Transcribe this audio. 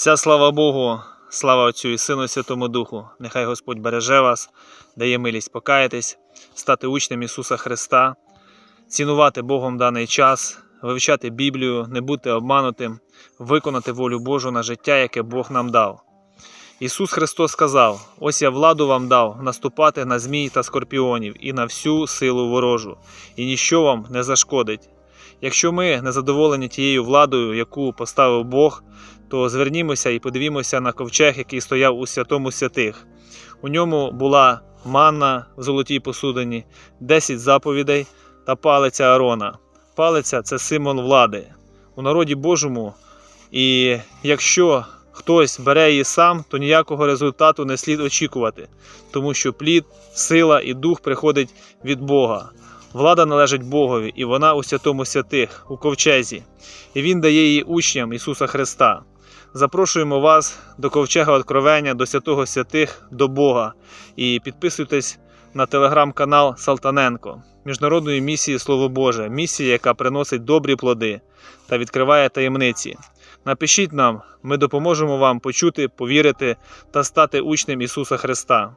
Вся слава Богу, слава Отцю і Сину і Святому Духу. Нехай Господь береже вас, дає милість покаятись, стати учнем Ісуса Христа, цінувати Богом даний час, вивчати Біблію, не бути обманутим, виконати волю Божу на життя, яке Бог нам дав. Ісус Христос сказав: Ось я владу вам дав наступати на змій та скорпіонів і на всю силу ворожу, і ніщо вам не зашкодить. Якщо ми не задоволені тією владою, яку поставив Бог, то звернімося і подивімося на ковчег, який стояв у святому святих. У ньому була манна в золотій посудині, 10 заповідей та палиця Арона. Палиця це символ влади у народі Божому. І якщо хтось бере її сам, то ніякого результату не слід очікувати, тому що плід, сила і дух приходить від Бога. Влада належить Богові, і вона у святому святих, у ковчезі, і Він дає її учням Ісуса Христа. Запрошуємо вас до ковчега Откровення, до святого святих, до Бога. І підписуйтесь на телеграм-канал Салтаненко, міжнародної місії Слово Боже, місія, яка приносить добрі плоди та відкриває таємниці. Напишіть нам, ми допоможемо вам почути, повірити та стати учнем Ісуса Христа.